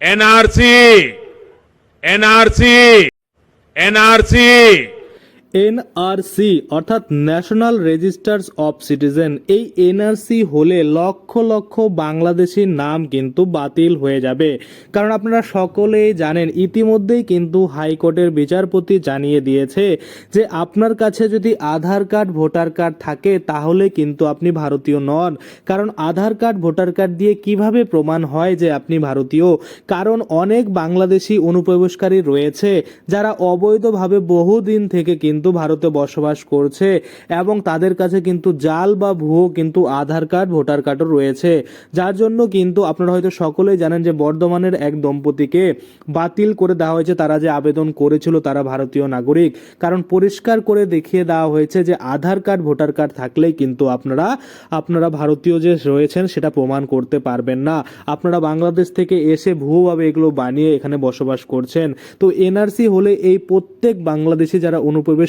NRC NRC NRC NRC, অর্থাৎ national registers of citizen, এই NRC হলে লক্ষ লক্ষ বাংলাদেশির নাম কিন্তু বাতিল হয়ে যাবে। কারণ আপনারা সকলেই জানেন, ইতিমধ্যেই কিন্তু হাইকোর্টের বিচারপতি জানিয়ে দিয়েছে যে আপনার কাছে যদি আধার কার্ড, ভোটার কার্ড থাকে, তাহলে কিন্তু আপনি ভারতীয় নন। কারণ আধার কার্ড, ভোটার কার্ড দিয়ে কীভাবে প্রমাণ হয় যে আপনি ভারতীয়? কারণ অনেক বাংলাদেশি অনুপ্রবেশকারী রয়েছে, যারা অবৈধভাবে বহুদিন থেকে কিন্তু ভারতে বসবাস করছে এবং তাদের কাছে কিন্তু জাল বা ভুয়ো কিন্তু আধার কার্ড, ভোটার কার্ডও রয়েছে। যার জন্য কিন্তু আপনারা হয়তো সকলেই জানেন যে বর্ধমানের এক দম্পতিকে বাতিল করে দেওয়া হয়েছে। তারা যে আবেদন করেছিল তারা ভারতীয় নাগরিক। কারণ পরিষ্কার করে দেখিয়ে দেওয়া হয়েছে যে আধার কার্ড, ভোটার কার্ড থাকলেই কিন্তু আপনারা আপনারা ভারতীয় যে রয়েছেন সেটা প্রমাণ করতে পারবেন না। আপনারা বাংলাদেশ থেকে এসে ভুয়োভাবে এগুলো বানিয়ে এখানে বসবাস করছেন। তো এনআরসি হলে এই প্রত্যেক বাংলাদেশি যারা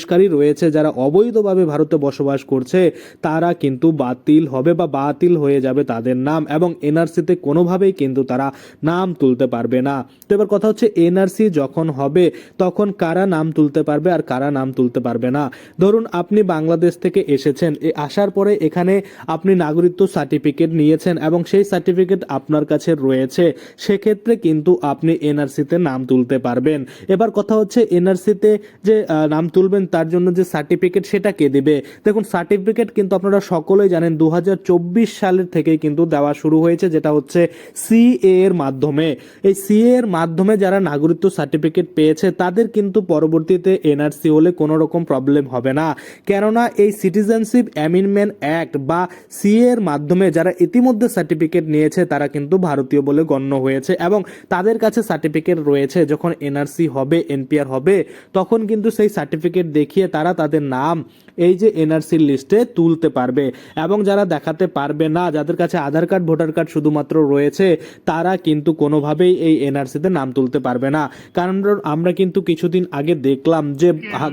অনুপ্রবেশকারী রয়েছে। যারা অবৈধভাবে ভারতে বসবাস করছে, তারা কিন্তু বাতিল হবে বা বাতিল হয়ে যাবে তাদের নাম এবং এনআরসিতে কোনোভাবেই কিন্তু তারা নাম তুলতে পারবে না। তো এবার কথা হচ্ছে, এনআরসি যখন হবে, তখন কারা নাম তুলতে পারবে আর কারা নাম তুলতে পারবে না? ধরুন, আপনি বাংলাদেশ থেকে এসেছেন আসার পরে এখানে আপনি নাগরিকত্ব সার্টিফিকেট নিয়েছেন এবং সেই সার্টিফিকেট আপনার কাছে রয়েছে, সেক্ষেত্রে কিন্তু আপনি এনআরসিতে নাম তুলতে পারবেন। এবার কথা হচ্ছে, এনআরসিতে যে নাম তুলবেন তার জন্য যে সার্টিফিকেট সেটা কে দেবে? দেখুন সার্টিফিকেট কিন্তু আপনারা সকলেই জানেন দু হাজার চব্বিশ সালের থেকেই কিন্তু দেওয়া শুরু হয়েছে, যেটা হচ্ছে সিএ এর মাধ্যমে। এই সিএ এর মাধ্যমে যারা নাগরিকত্ব সার্টিফিকেট পেয়েছে, তাদের কিন্তু পরবর্তীতে এনআরসি হলে কোনো রকম প্রবলেম হবে না। কেননা এই সিটিজেনশিপ অ্যামেন্ডমেন্ট অ্যাক্ট বা সিএ এর মাধ্যমে যারা ইতিমধ্যে সার্টিফিকেট নিয়েছে, তারা কিন্তু ভারতীয় বলে গণ্য হয়েছে এবং তাদের কাছে সার্টিফিকেট রয়েছে। যখন এনআরসি হবে এনপিআর হবে, তখন কিন্তু সেই সার্টিফিকেট দেখিয়ে তারা তাদের নাম এই যে এনআরসির লিস্টে তুলতে পারবে। এবং যারা দেখাতে পারবে না, যাদের কাছে আধার কার্ড, ভোটার কার্ড শুধুমাত্র রয়েছে, তারা কিন্তু কোনোভাবেই এই এনআরসিতে নাম তুলতে পারবে না। কারণ আমরা কিন্তু কিছুদিন আগে দেখলাম যে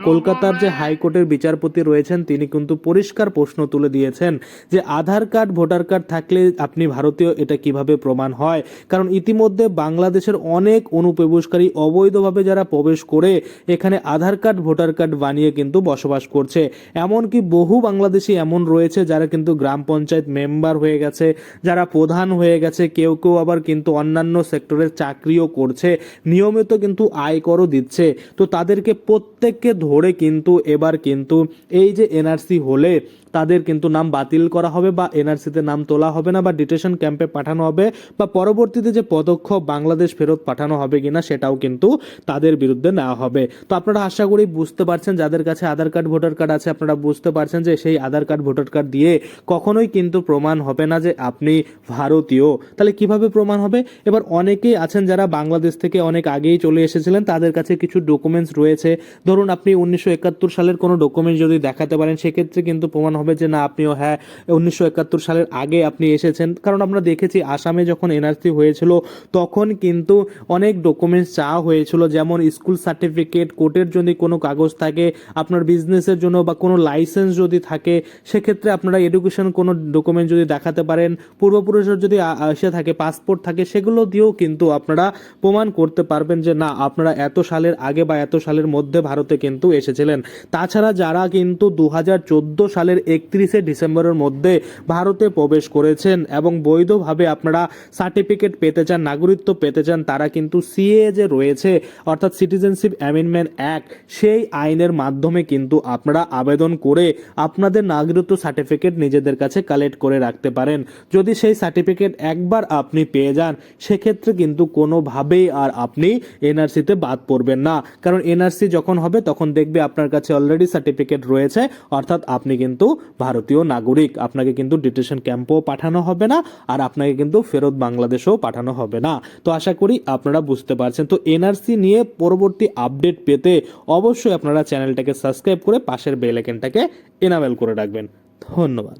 কলকাতার যে হাইকোর্টের বিচারপতি রয়েছেন, তিনি কিন্তু পরিষ্কার প্রশ্ন তুলে দিয়েছেন যে আধার কার্ড, ভোটার কার্ড থাকলে আপনি ভারতীয়, এটা কীভাবে প্রমাণ হয়? কারণ ইতিমধ্যে বাংলাদেশের অনেক অনুপ্রবেশকারী অবৈধভাবে যারা প্রবেশ করে, এখানে আধার কার্ড, ভোটার কার্ড বানিয়ে কিন্তু বসবাস করছে। এমনকি বহু বাংলাদেশি এমন রয়েছে যারা কিন্তু গ্রাম পঞ্চায়েত মেম্বার হয়ে গেছে, যারা প্রধান হয়ে গেছে, কেউ কেউ আবার কিন্তু অন্যান্য সেক্টরের চাকরিও করছে, নিয়মিত কিন্তু আয় করও দিচ্ছে। তো তাদেরকে প্রত্যেককে ধরে কিন্তু এবার কিন্তু এই যে এনআরসি হলে তাদের কিন্তু নাম বাতিল করা হবে বা এনআরসিতে নাম তোলা হবে না বা ডিটেশন ক্যাম্পে পাঠানো হবে বা পরবর্তীতে যে পদক্ষেপ বাংলাদেশ ফেরত পাঠানো হবে কিনা সেটাও কিন্তু তাদের বিরুদ্ধে নেওয়া হবে। তো আপনারা আশা করি বুঝতে পারছেন, যাদের কাছে আধার কার্ড, ভোটার কার্ড আছে আপনারা বুঝতে পারছেন যে সেই আধার কার্ড, ভোটার কার্ড দিয়ে কখনোই কিন্তু প্রমাণ হবে না যে আপনি ভারতীয়। তাহলে কীভাবে প্রমাণ হবে? এবার অনেকেই আছেন যারা বাংলাদেশ থেকে অনেক আগেই চলে এসেছিলেন, তাদের কাছে কিছু ডকুমেন্টস রয়েছে। ধরুন আপনি উনিশশো একাত্তর সালের কোনো ডকুমেন্টস যদি দেখাতে পারেন, সেক্ষেত্রে কিন্তু প্রমাণ হবে যে না, আপনিও হ্যাঁ উনিশশো একাত্তর সালের আগে আপনি এসেছেন। কারণ আমরা দেখেছি আসামে যখন এনআরসি হয়েছিল, তখন কিন্তু অনেক ডকুমেন্টস চাওয়া হয়েছিল, যেমন স্কুল সার্টিফিকেট কোর্টের যদি কোনো কাগজ থাকে, আপনার বিজনেসের জন্য বা কোনো লাইসেন্স যদি থাকে, সেক্ষেত্রে আপনারা এডুকেশন কোনো ডকুমেন্ট যদি দেখাতে পারেন, পূর্বপুরুষের যদি এসে থাকে পাসপোর্ট থাকে, সেগুলো দিয়েও কিন্তু আপনারা প্রমাণ করতে পারবেন যে না, আপনারা এত সালের আগে বা এত সালের মধ্যে ভারতে কিন্তু এসেছিলেন। তাছাড়া যারা কিন্তু দু হাজার চোদ্দ সালের একত্রিশে ডিসেম্বরের মধ্যে ভারতে প্রবেশ করেছেন এবং বৈধভাবে আপনারা সার্টিফিকেট পেতে চান, নাগরিকত্ব পেতে চান, তারা কিন্তু সিএ যে রয়েছে, অর্থাৎ সিটিজেনশিপ অ্যামেন্ডমেন্ট অ্যাক্ট সেই আইনের মাধ্যমে কিন্তু আপনারা আবেদন করে আপনাদের নাগরিকত্ব সার্টিফিকেট নিজেদের কাছে কালেক্ট করে রাখতে পারেন। যদি সেই সার্টিফিকেট একবার আপনি পেয়ে যান, সেক্ষেত্রে কিন্তু কোনোভাবেই আর আপনি এনআরসিতে বাদ পড়বেন না। কারণ এনআরসি যখন হবে, তখন দেখবে আপনার কাছে অলরেডি সার্টিফিকেট রয়েছে, অর্থাৎ আপনি কিন্তু ভারতীয় নাগরিক, আপনাকে কিন্তু ডিটেশন ক্যাম্পও পাঠানো হবে না আর আপনাকে কিন্তু ফেরত বাংলাদেশেও পাঠানো হবে না। তো আশা করি আপনারা বুঝতে পারছেন। তো এনআরসি নিয়ে পরবর্তী আপডেট পেতে অবশ্যই আপনারা চ্যানেলটাকে সাবস্ক্রাইব করে পাশের বেল আইকনটাকে এনাবেল করে রাখবেন। ধন্যবাদ।